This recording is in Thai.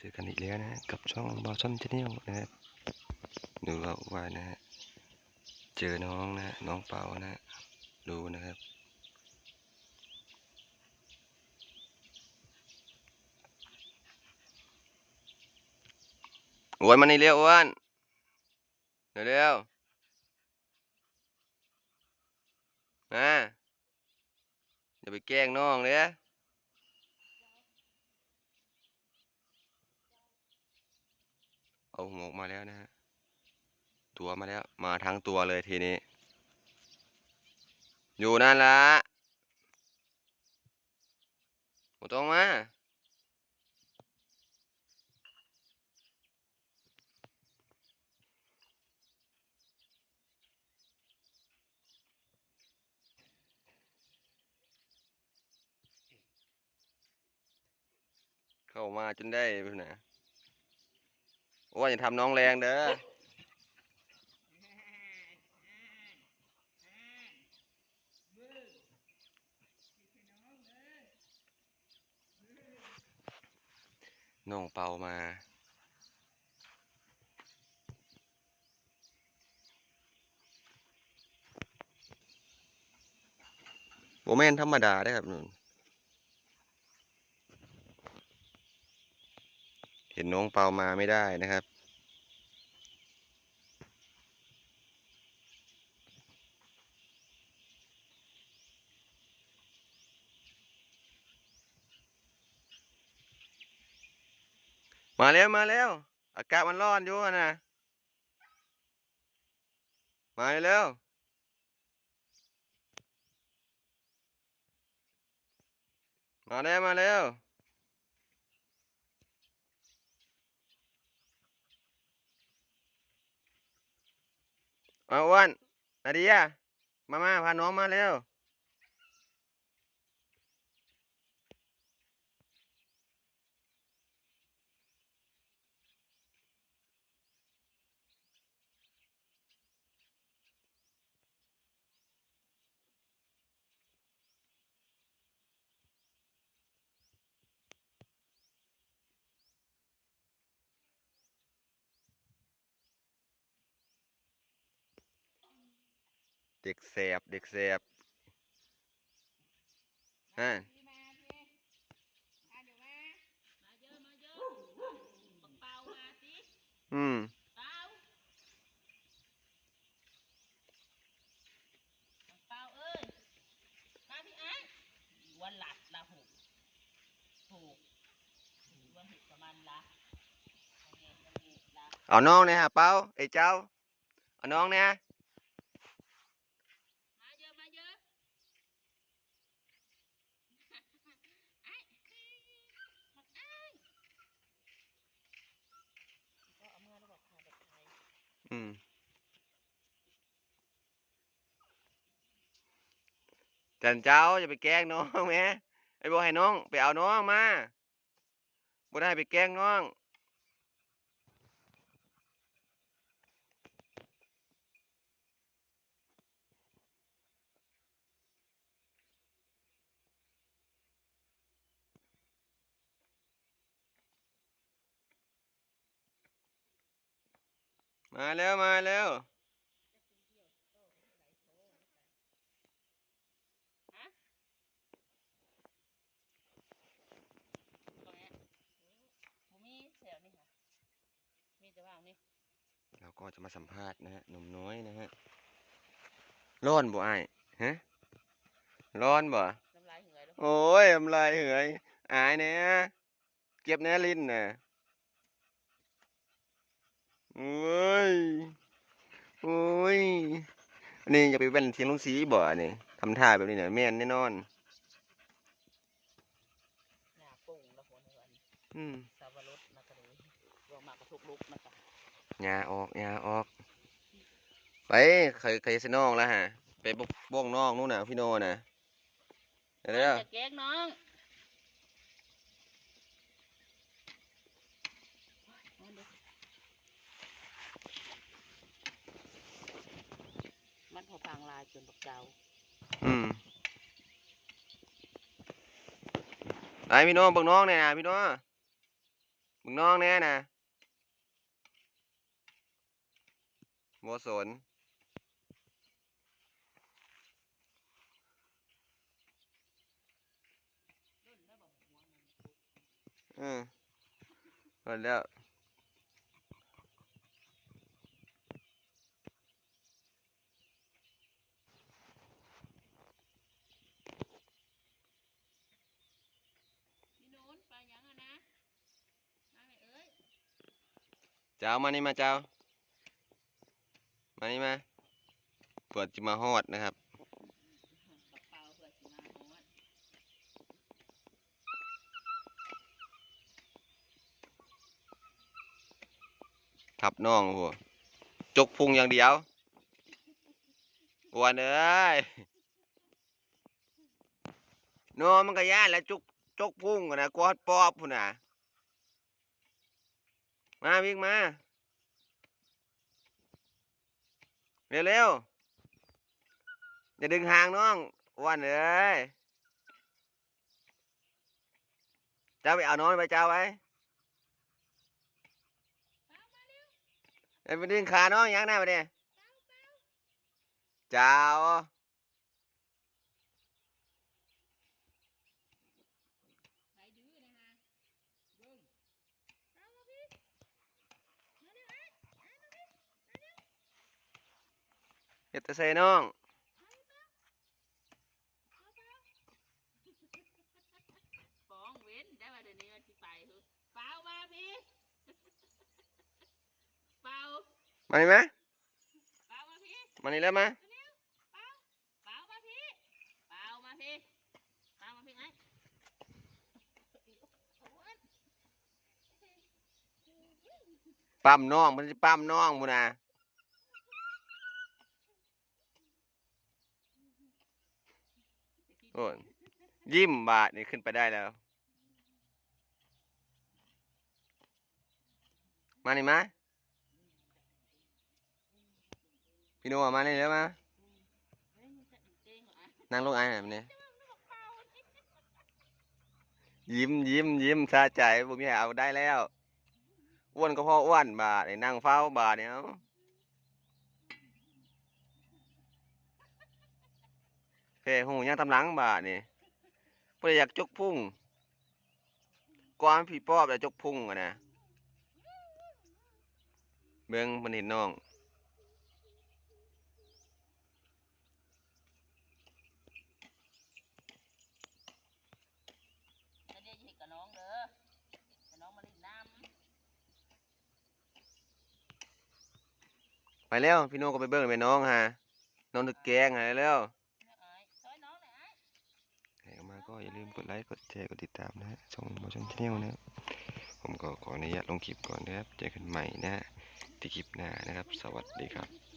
เจอกันอีกแล้วนะฮะกับช่องบอชันชาแนลนะครับดูเอาไว้นะฮะเจอน้องนะฮะน้องเปานะฮะดูนะครับอ้วนมานี่เร็วอ้วนเร็วเร็วมาอย่าไปแกล้งน้องเลยนะ เอาหัวออกมาแล้วนะฮะ ตัวมาแล้ว มาทั้งตัวเลยทีนี้ อยู่นั่นละหมดต้องมาเข้ามาจนได้พุ่นนะ โอ้ยอย่าทำน้องแรงเด้อน้องเปามา โมเมนธรรมดาได้ครับนุ่นเห็ น้องเปามาไม่ได้นะครับ มาแล้วมาแล้ว อากาศมันร้อนอยู่นะมาเร็วมาแล้วมาแล้ว มาอ้วนนาเดียมามาพาน้องมาเร็ว เด็กแสบเด็กแสบฮะมาเยอะมาเยอะบักเปามาสิอืมเปาบักเปาเอ้ยมาพี่ไอ้วันหลัดละหูถูกวันเห็ดประมาณละวันเห็ดวันเห็ดละเอาน้องเนี่ยฮะเป้าไอ้เจ้าเอาน้องเนี่ย มาเยอะมาเยอะไอ้บักไอ้ก็เอามือแล้วบอกถ่ายแบบไทย อืม จันเจ้าอย่าไปแกล้งน้องแม่ไอ้บอกให้น้อง ไปเอาน้องมาบ่ได้ไปแกล้งน้องมาแล้วมาแล้ว ตรงเนี้ยบ่มีแถวนี่ค่ะ มีแต่ว่างนี่ เรา ก็จะมาสัมภาษณ์นะฮะหนุ่มน้อยนะฮะร้อนบ่ไอ้ายฮะร้อนบ่น้ำลายเหงื่อแล้วโอ้ยทำลายเหยอายเนี่ยเก็บแน่ลิ้นน่ะโอ้ยโอ้ยอันนี้อย่าไปเป็นเทียงลุงสีบ่อันนี่ทำท่าแบบนี้เนี่ยแม่นแน่นอนหน้าปุ่งแล้วหัวเหือนอืม สาวรสนะคะเลยรวมมากกระทุกลุกนะคะหญ้าออกหญ้าออก ไปเคยเคยสน้องแล้วฮะ ไปบกบ้องน้องนู่นน่ะพี่โนน่ะเดี๋ยวเดี๋ยวจะแกล้งน้องมันพอพังลายจนบักเจ้าอืมไอพี่โนเบักน้องเนี่ยนะพี่โนมึงน้องแน่นะโมสนรุ่นแล้วบอก หัวมันอืมหมดแล้วพี่โน้นไปยังอะนะมาไหมเอ้ยเจ้ามานี่มาเจ้า มานี่มาเปิดจิมาฮอดนะครับทับน้องหัวจกพุงอย่างเดียวปวนเอ้ยโนมันก็ย่านแล้วจุกจกพุงกันนะกอดปอบพุ่นน่ะ มาวิ่งมา เร็วเร็วอย่าดึงหางน้องวันเอ้ยเจ้าไปเอาน้องไปเจ้าไว้เอ้ไปดึงขาน้องยังหน้าไปเนี่ยเจ้า ใครดื้อนะฮะเบิ้งเอามาพี่มาเร็วไอ้ไอ้มาพี่ เฮ็ดแต่ใส่น้องปองเว้นได้ว่าเดี๋ยวนี้มันสิไปเถอะเปล่ามาพี่เปล่ามานี่ไหมเปล่ามาพี่มานี่แล้วมาเร็วเปล่าเปล่ามาพี่เปล่ามาพี่เปล่ามาพี่ไอ้เอาอันปั๊มน้องมันจะปั๊มน้องบุนะ โอ้ยยิ้มบาทนี่ขึ้นไปได้แล้ว มานี่มาพี่โน่มานี่แล้วมาเฮ้ยมันจะเก่งเหรออะนั่งลงไอ้แบบนี้ยิ้มยิ้มยิ้มสะใจบุมีให้เอาได้แล้วอ้วนก็พออ้วนบาทนี่นั่งเฝ้าบาทเนี่ยเอาเพหูยังตำหลังบาทนี่เพื่ออยากจกพุ่งก้อนผีปอบอยากจกพุ่งอะนะเบิ่งมันเห็นน้องจะได้ยินกับน้องเด้อแต่น้องมาเล่นน้ำไปแล้วพี่โน่ก็ไปเบิ่งไปน้องฮะน้องถึกแกงฮะแล้ว อย่าลืมกดไลค์ กดแชร์ กดติดตามนะฮะช่องมอชั่นชาแนลนะครับผมก็ขออนุญาตลงคลิปก่อนนะครับ เจอกันใหม่นะที่คลิปหน้านะครับ สวัสดีครับ